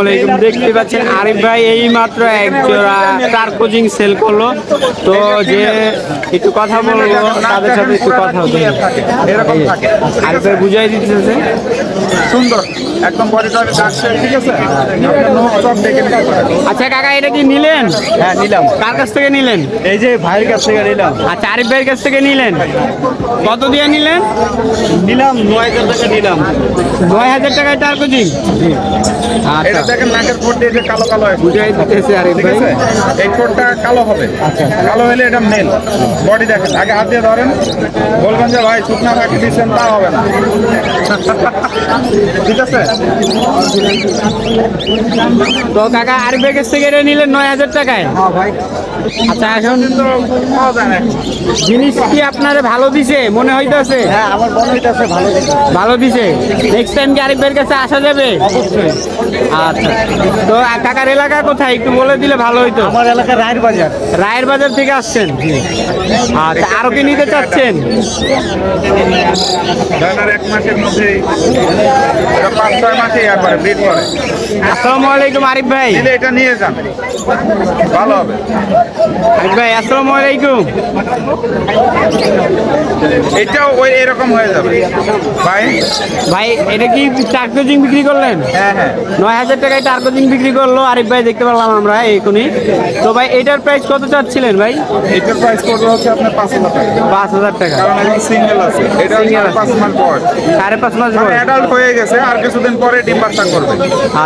আলাইকুম। দেখতে পাচ্ছেন আরিফ ভাই এই মাত্র এক জোড়া তার কোচিং সেল করল। তো যে একটু কথা বলব তাদের সাথে একটু কথা হতো এরকম আরিফ ভাই বুঝাই দিতেছে। সুন্দর। একদম বডি টডি ঠিক আছে? সব দেখে। আচ্ছা কাকা এটা কি নিলেন? হ্যাঁ নিলাম। কার কাছ থেকে নিলেন? এই যে ভাইয়ের কাছ থেকে নিলাম। আচ্ছা আরিফ ভাইয়ের কাছ থেকে নিলেন। কত দিয়ে নিলেন? নিলাম নয় হাজার টাকা নিলাম। নয় হাজার টাকায় কোচিং এটা আচ্ছা। দেখেন নাকের ঠোঁট দিয়ে যে কালো কালো বুঝাই দিতেছে আরিফ ভাই। এই ঠোঁটটা কালো হবে। কালো হলে এটা মেল বডি দেখেন আগে হাত দিয়ে ধরেন। বলবেন যে ভাই শুকনা পাখি দিচ্ছেন তা হবে না। ঠিক আছে? তো কাকা ভাইয়ের কাছ থেকে নিলেন নয় হাজার টাকায়? হ্যাঁ আচ্ছা এখন। জিনিস কি আপনারে ভালো দিছে? মনে হইতাছে? হ্যাঁ আমার মনে হইতেছে ভালো ভালো দিছে? নেক্সট টাইম কি ভাইয়ের কাছে আসা যাবে? আচ্ছা। তো আ- কাকার এলাকা কোথায়? একটু বলে দিলে ভালো হইতো। আমার এলাকা রায়ের বাজার। রায়ের বাজার থেকে আসছেন? আচ্ছা আরও কি নিতে চাচ্ছেন? এক মাসের মধ্যেই এটা পাঁচ ছয় মাসে ইয়া করে ব্রিড করে আসসালামু আলাইকুম আরিফ ভাই। দিলে এটা নিয়ে যান। ভালো হবে। আরিফ ভাই আসসালামু আলাইকুম। এটাও ওই এরকম হয়ে যাবে। ভাই? ভাই এটা কি চার বিক্রি করলেন? হ্যাঁ হ্যাঁ। নয় হাজার টাকায় বিক্রি করল আরিফ ভাই দেখতে পারলাম আমরা এখনই। তো ভাই এটার প্রাইস কত চাচ্ছিলেন ভাই? এটার প্রাইস কত হচ্ছে আপনার পাঁচ হাজার টাকা। পাঁচ হাজার টাকা। কারণ এখন সিঙ্গেল আছে। এটা পাঁচ মাস বয়স। সাড়ে পাঁচ মাস বয়স। অ্যাডাল্ট হয়ে গেছে আর কিছুদিন পরে ডিম বাচ্চা করবে।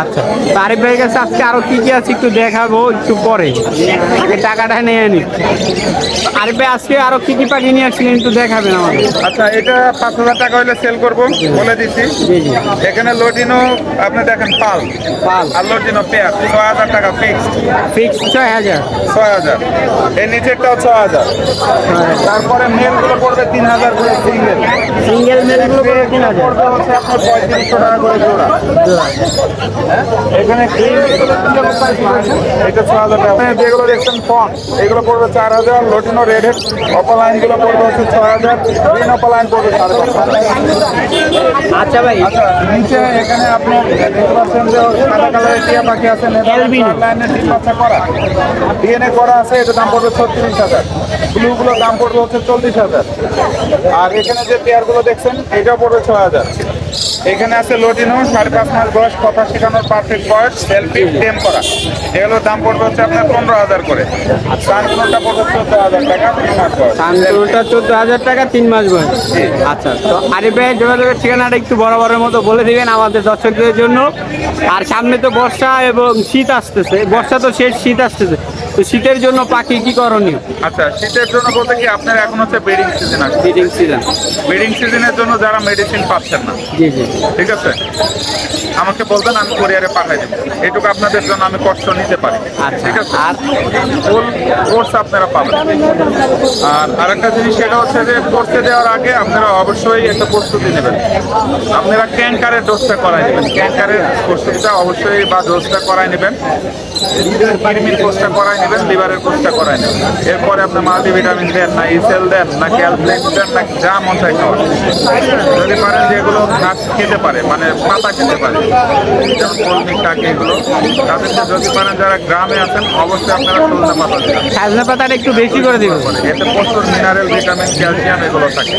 আচ্ছা তো আরিফ ভাইয়ের কাছে আজকে আরও কি কি আছে একটু দেখাবো একটু পরে। আগে টাকাটা নিয়ে আনি আরিফ ভাই আজকে আরও কি কি পাখি নিয়ে আসছিলেন একটু দেখাবেন আমাদের আচ্ছা এটা পাঁচ হাজার টাকা হলে সেল করব বলে দিচ্ছি এখানে লোটিনো আপনি দেখেন পাল। পাল। আর লোটিনো পেয়ার ছয় হাজার টাকা ফিক্সড ফিক্স ছয় হাজার। ছয় হাজার। এর নিচেরটাও ছ হাজার। তারপরে মেলগুলো পড়বে তিন হাজার করে সিঙ্গেল সিঙ্গেল মেলগুলো করে তিন হাজার। পড়বে হচ্ছে আপনার পঁয়ত্রিশশো টাকা করে জোড়া। হ্যাঁ? এখানে এটা ছ হাজার টাকা। যেগুলো দেখছেন ফন এগুলো পড়বে চার হাজার লোটিনো রেড হেড অপলাইনগুলো পড়বে হচ্ছে ছয় হাজার গ্রিন অপলাইন পড়বে সাড়ে পাঁচ আচ্ছা ভাই। আচ্ছা নিচে এখানে আপনি দেখতে পাচ্ছেন যে সাদা কালারের টিয়া পাখি আছে লাইনের ডিম বাচ্চা করা। ডিএনএ করা আছে এটার দাম পড়বে ছত্রিশ হাজার। ব্লুগুলোর দাম পড়বে হচ্ছে চল্লিশ হাজার। আর এখানে যে পেয়ারগুলো দেখছেন এটাও পড়বে ছ হাজার। এখানে আছে লোটিনো সাড়ে পাঁচ মাস বয়স কথা শেখানোর পারফেক্ট বয়স সেলফি টেম করা। এগুলোর দাম পড়বে হচ্ছে আপনার পনেরো হাজার করে। সানফ্লোরটা পড়বে চোদ্দ হাজার টাকা তিন মাস বয়স। শান্তটা চোদ্দ হাজার টাকা তিন মাস বয়স। আচ্ছা তো আরিফ ভাইয়ের যোগাযোগের ঠিকানাটা একটু বরাবরের মতো বলে দিবেন আমাদের দর্শকদের জন্য। আর সামনে তো বর্ষা এবং শীত আসতেছে। বর্ষা তো শেষ শীত আসতেছে। তো শীতের জন্য পাখি কি করণীয়? আচ্ছা শীতের জন্য বলতে কি আপনার এখন হচ্ছে ব্রিডিং সিজন আছে। ব্রিডিং সিজন ব্রিডিং সিজনের জন্য যারা মেডিসিন পাচ্ছেন না জি জি। ঠিক আছে? আমাকে বলবেন আমি কোরিয়ারে পাঠাই দেবো। এটুকু আপনাদের জন্য আমি কষ্ট নিতে পারি আচ্ছা ঠিক আছে? আর? ফুল কোর্স আপনারা পাবেন। আর আরেকটা জিনিস সেটা হচ্ছে যে কোর্সে দেওয়ার আগে আপনারা অবশ্যই একটা প্রস্তুতি নেবেন। আপনারা ক্যাঙ্কারের ডোজটা করাই নেবেন। ক্যাঙ্কারের প্রস্তুতিটা অবশ্যই বা ডোজটা করাই নেবেন। কোর্সটা করাই নেবেন লিভারের কোর্সটা করাই নেবেন এরপরে আপনি মাল্টিভিটামিন দেন না ইসেল দেন না ক্যালপ্লেক্স দেন না যা মন চাই খাওয়ান। যদি পারেন যে এগুলো ঘাস খেতে পারে মানে পাতা খেতে পারে যেমন কলমি শাক এগুলো। তাদেরকে যদি পারেন যারা গ্রামে আছেন অবশ্যই আপনারা সজনে পাতা দেবেন। সাজনা পাতাটা একটু বেশি করে দিবেন। এতে প্রচুর মিনারেল ভিটামিন ক্যালসিয়াম এগুলো থাকে।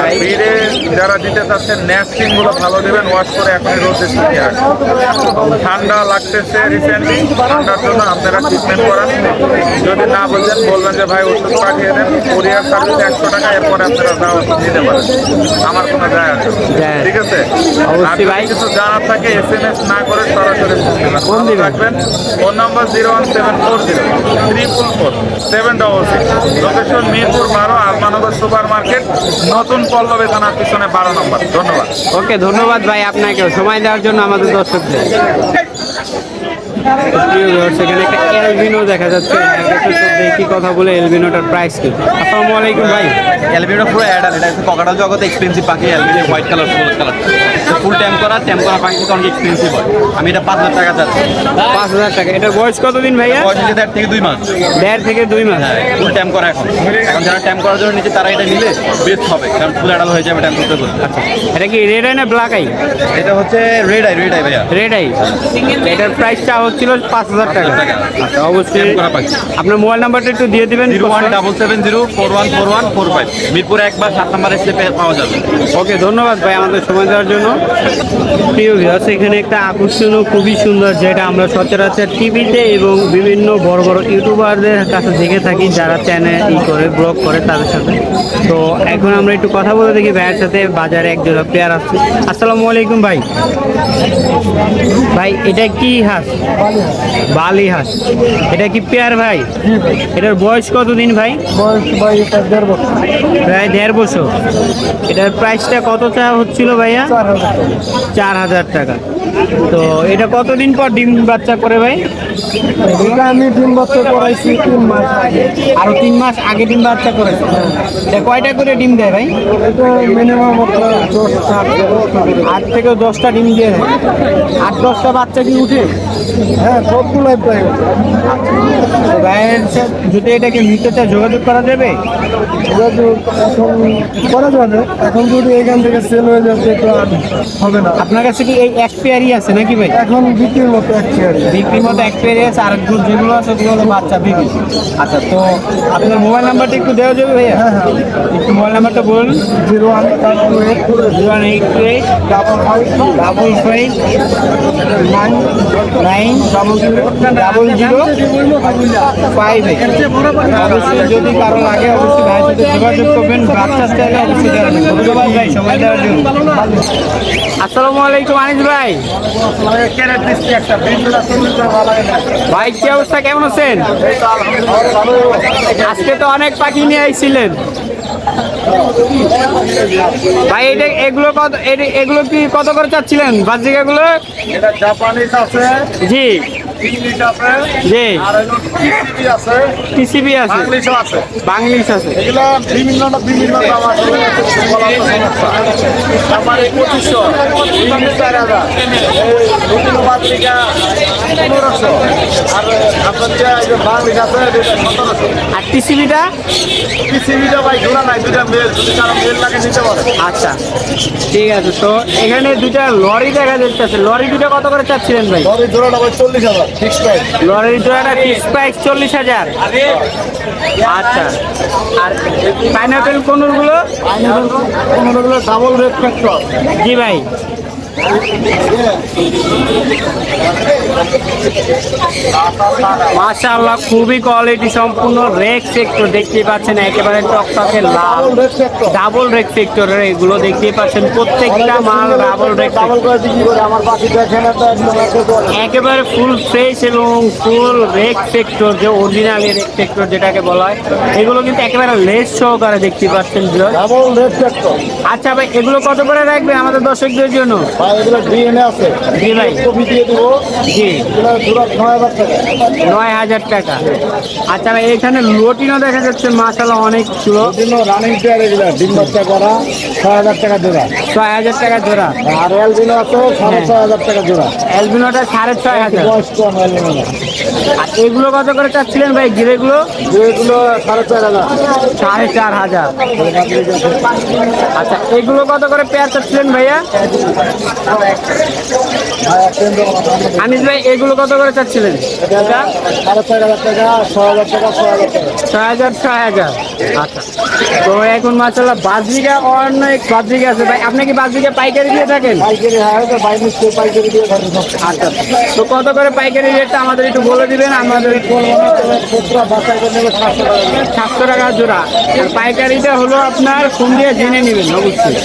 আর ভিড়ে যারা দিতে চাচ্ছেন ন্যাস্টিংগুলো ভালো দেবেন ওয়াশ করে এখন রোদে শুকিয়ে রাখবেন। ঠান্ডা লাগতেছে রিসেন্টলি ঠান্ডার জন্য আপনারা ট্রিটমেন্ট করান যদি না বলছেন বলবেন যে ভাই ওষুধ পাঠিয়ে দেন কোরিয়ার সার্ভিস একশো টাকা এরপরে আপনারা যা ওষুধ নিতে পারেন। আমার কোনো যায় না। ঠিক আছে? অবশ্যই ভাই। কিছু জানার থাকে এস এম এস না করে সরাসরি ফোন ফোন রাখবেন phone number zero one seven four zero triple four seven double six location Mirpur বারো আলমানগর সুপার মার্কেট নতুন পল্লবী থানার পিছনে বারো নম্বর। ধন্যবাদ। ওকে ধন্যবাদ ভাই আপনাকেও। সময় দেওয়ার জন্য আমাদের দর্শকদের। একটা এলবিনো দেখা যাচ্ছে। দেখি কথা বলে এলবিনোটার প্রাইস কি। আসসালামু আলাইকুম ভাই। অ্যালবিনো পুরো অ্যাডাল এটা হচ্ছে ককাটাল জগতে এক্সপেন্সিভ পাখি albino white colour full colour full tame করা ট্যাম্প করা পাখি কিন্তু অনেক এক্সপেন্সিভ হয়। আমি এটা পাঁচ হাজার টাকা চাচ্ছি। পাঁচ হাজার টাকা। এটার বয়স কতদিন ভাইয়া? বয়স হচ্ছে দেড় থেকে দুই মাস। দেড় থেকে দুই মাস। ফুল ট্যাম্প করা এখন। এখন যারা ট্যাম্প করার জন্য নিচে তারা এটা নিলে বেস্ট হবে। কারণ ফুল অ্যাডাল হয়ে যাবে ট্যাম্প করতে করতে। আচ্ছা। এটা কি রেড আই না ব্ল্যাক আই এটা হচ্ছে রেড আই রেড আই ভাইয়া। রেড আই এটার প্রাইসটা হচ্ছিল পাঁচ হাজার টাকা। আচ্ছা অবশ্যই। আপনার মোবাইল নাম্বারটা একটু দিয়ে দেবেন zero one double seven zero four one four one four five. Mirpur একবার সাত নাম্বার এসে পাওয়া যাবে। ওকে ধন্যবাদ ভাই আমাদের সময় দেওয়ার জন্য। প্রিয় ভিউয়ার্স এখানে একটা আকর্ষণীয় খুবই সুন্দর যেটা আমরা সচরাচর টিভিতে এবং বিভিন্ন বড় বড় ইউটিউবারদের কাছে দেখে থাকি যারা চ্যানেল ই করে ব্লগ করে তাদের সাথে। তো এখন আমরা একটু কথা বলে দেখি ভাইয়ের সাথে বাজারে এক জোড়া পেয়ার আসছে। আসসালামু আলাইকুম ভাই। ভাই এটা কি হাঁস? বালি হাঁস এটা কি পেয়ার ভাই? এটার বয়স কতদিন ভাই? বয়স ভাই এটা দেড় বছর। প্রায় দেড় বছর। এটার প্রাইসটা কত চাওয়া হচ্ছিল ভাইয়া? চার হাজার টাকা। তো এটা কতদিন পর ডিম বাচ্চা করে ভাই? এটা আমি তিন বছর করাইছি তিন মাস আগে। আরও তিন মাস আগে ডিম বাচ্চা করেছে। এটা কয়টা করে ডিম দেয় ভাই? এটা মিনিমাম দশটা আট থেকে দশটা ডিম দিয়ে দেয়। আট দশটা বাচ্চা কি উঠে? হ্যাঁ সবগুলোই প্রায় তো ভাইয়ের যদি এটাকে নিতে চায় যোগাযোগ করা যাবে? যোগাযোগ এখন করা যাবে। এখন যদি এখান থেকে সেল হয়ে যাচ্ছে তো আর হবে না। আপনার কাছে কি এই এক পেয়ারই আছে নাকি ভাই? এখন বিক্রির মতো এক চেয়ার বিক্রির মতো এক পেয়ারই আছে আর একটু যেগুলো আছে ওগুলো হলো বাচ্চা বিক্রি। আচ্ছা তো আপনার মোবাইল নাম্বারটা একটু দেওয়া যাবে ভাইয়া? হ্যাঁ হ্যাঁ। একটু মোবাইল নাম্বারটা বলুন। Zero one two eight zero one eight two eight double five double five nine nine double zero double যদি কারও লাগে, অবশ্যই ভাইয়ের সাথে যোগাযোগ করবেন। চাইলে অবশ্যই ধন্যবাদ ভাই, সময় দেওয়ার জন্য। আসসালামু আলাইকুম, আনিস ভাই। ভাই, কি অবস্থা? কেমন আছেন? আজকে তো অনেক পাখি নিয়ে আইছিলেন। ভাই এটা এগুলো কত এগুলো কি কত করে চাচ্ছিলেন? বাজিকাগুলো এটা জাপানিজ আছে। জি। জি। টিসিবি আছে। বাংলিশ আছে। এগুলো বিভিন্ন বিভিন্ন দাম আছে। বলা তো সমস্যা আমার পঁচিশশো। চার হাজার পাত্রিকা পনেরোশো আর আপনার যে বাংলিশ আছে সতেরোশো। আর টিসিবিটা? ভাই জোড়া নাই দুটা মেল। যদি কারও মেল লাগে নিতে পারে। আচ্ছা। ঠিক আছে তো এখানে দুটা লরি দেখা যাচ্ছে লরি দুটা কত করে চাচ্ছিলেন ভাই? ধরে জোড়াটা ভাই চল্লিশ হাজার। লরির জোড়াটা ফিক্স প্রাইস চল্লিশ হাজার। আচ্ছা। আর পাইনাপেল কোনগুলো পনেরোগুলো ডাবল রেট ফ্যাক্টর জি ভাই। মাশাআল্লাহ খুবই কোয়ালিটি সম্পূর্ণ রেক সেক্টর দেখতেই পাচ্ছেন একেবারে টকটকে লাল। ডাবল রেক সেক্টরের এগুলো দেখতেই পাচ্ছেন প্রত্যেকটা মাল ডাবল রেক একেবারে ফুল ফ্রেশ এবং ফুল রেক সেক্টর যে অরিজিনাল রেক সেক্টর যেটাকে বলা হয় এগুলো কিন্তু একেবারে লেস সহকারে দেখতে পাচ্ছেন আচ্ছা ভাই এগুলো কত করে রাখবে আমাদের দর্শকদের জন্য? এগুলো ডিএনএ আছে। জি ভাই। কপি দিয়ে দেবো। জি। এগুলো জোড়া ছয় হাজার টাকা। নয় হাজার টাকা। আচ্ছা ভাই এখানে লোটিনও দেখা যাচ্ছে মাসালা অনেক ছিল রানিং পেয়ার এগুলো ডিম বাচ্চা করা ছয় হাজার টাকা জোড়া। ছয় হাজার টাকা জোড়া। আর এলবিনো আছে সাড়ে হ্যাঁ। ছয় হাজার টাকা জোড়া। সাড়ে ছয় হাজার। বয়স কম এলবিনো আর এগুলো কত করে চাচ্ছিলেন ভাই গিরেগুলো? এগুলো সাড়ে চার হাজার। সাড়ে চার হাজার। আচ্ছা এগুলো কত করে পেয়ার চাচ্ছিলেন ভাইয়া? আনিস ভাই এগুলো কত করে চাচ্ছিলেন? ছয় হাজার ছয় হাজার ছয় হাজার। আচ্ছা। তো এখন মাসাল্লাহ বাজরিকা অনেক বাজরিকা আছে। ভাই আপনি কি বাজরিকা পাইকারি দিয়ে থাকেন? পাইকারি হ্যাঁ পাইকারি দিয়ে থাকি সব। আচ্ছা। তো কত করে পাইকারি রেটটা আমাদের একটু বলে দিবেন? আমাদের সাতশো টাকা জোড়া। পাইকারিটা হলো আপনার ফোন দিয়ে জেনে নেবেন অবশ্যই।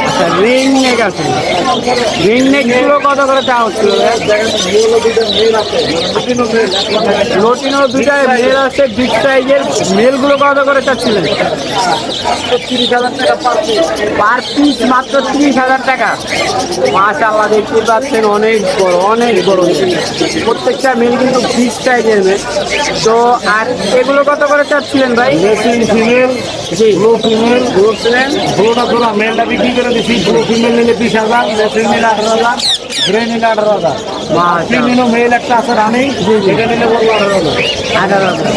আচ্ছা রিং নেক আছে। রিং নেকগুলো কত করে চাওয়া হচ্ছিল? লোটিনো দুটায় মেল আছে বিগ সাইজের মেলগুলো কত করে চাচ্ছিলেন? তিরিশ হাজার টাকা পার পিস পার পিস মাত্র তিরিশ হাজার টাকা। মাশাআল্লাহ দেখতে পাচ্ছেন অনেক বড় অনেক বড় প্রত্যেকটা মেল কিন্তু বিশ সাইজের মেল। তো আর এগুলো কত করে চাচ্ছিলেন ভাই? মেশিন ফিমেল জি। ব্লু ফিমেল গ্রুপ ছিলেন ব্লুটা খোলা মেলটা বিক্রি করে দিচ্ছি ব্লু ফিমেল নিলে বিশ হাজার মেশিন নিলে আঠারো হাজার গ্রে নিলে আঠারো হাজার। মেল একটা আছে রানিং এটা নিলে বলব আঠারো হাজার। আঠারো হাজার।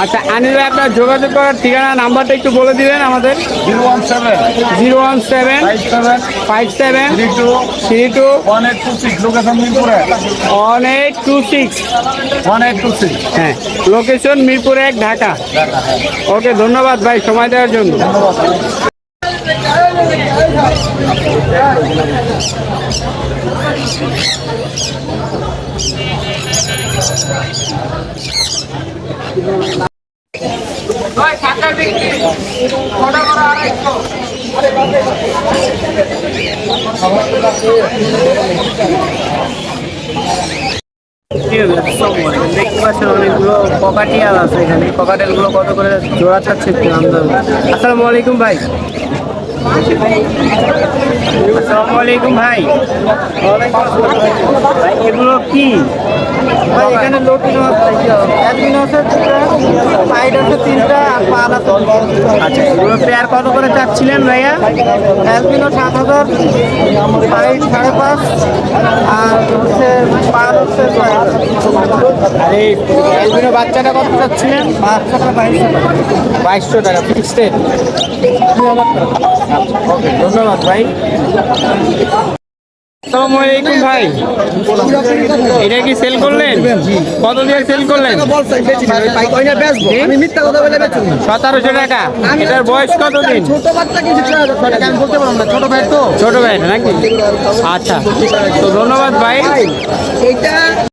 আচ্ছা আনিল ভাই আপনার যোগাযোগ করার ঠিকানা নাম্বারটা একটু বলে দিবেন আমাদের। Zero one seven. Zero one seven five seven two three two one eight two six location মিরপুরে। One eight two six. One eight two six. হ্যাঁ লোকেশন মিরপুর এক ঢাকা। ওকে ধন্যবাদ ভাই সময় দেওয়ার জন্য। দেখতে পাচ্ছেন অনেকগুলো ককাটিয়াল আছে এখানে। ককাটেলগুলো কত করে জোড়া চাচ্ছে একটু আসসালামু আলাইকুম ভাই। আসসালামু ভাই ভাই। এগুলো কি? এখানে লোক অ্যাডমিন আছে দুটা সাইড আছে তিনটা আর পাল আছে আচ্ছা এগুলো পেয়ার কত করে চাচ্ছিলেন ভাইয়া? অ্যালবিনো সাত হাজার সাড়ে পাঁচ আর হচ্ছে পাল হচ্ছে ছয় হাজার। আর এই অ্যালবিনো বাচ্চাটা কত চাচ্ছিলেন? টাকা বাইশশো টাকা। বাইশশো টাকা ফিক্সড ওকে ধন্যবাদ ভাই। আসসালামু আলাইকুম ভাই। এটা কি সেল করলেন? কত দিয়ে সেল করলেন? সতেরোশো টাকা। এটার বয়স কত দিন ছোট ভাই তো। ছোট ভাই নাকি? আচ্ছা। তো ধন্যবাদ ভাই।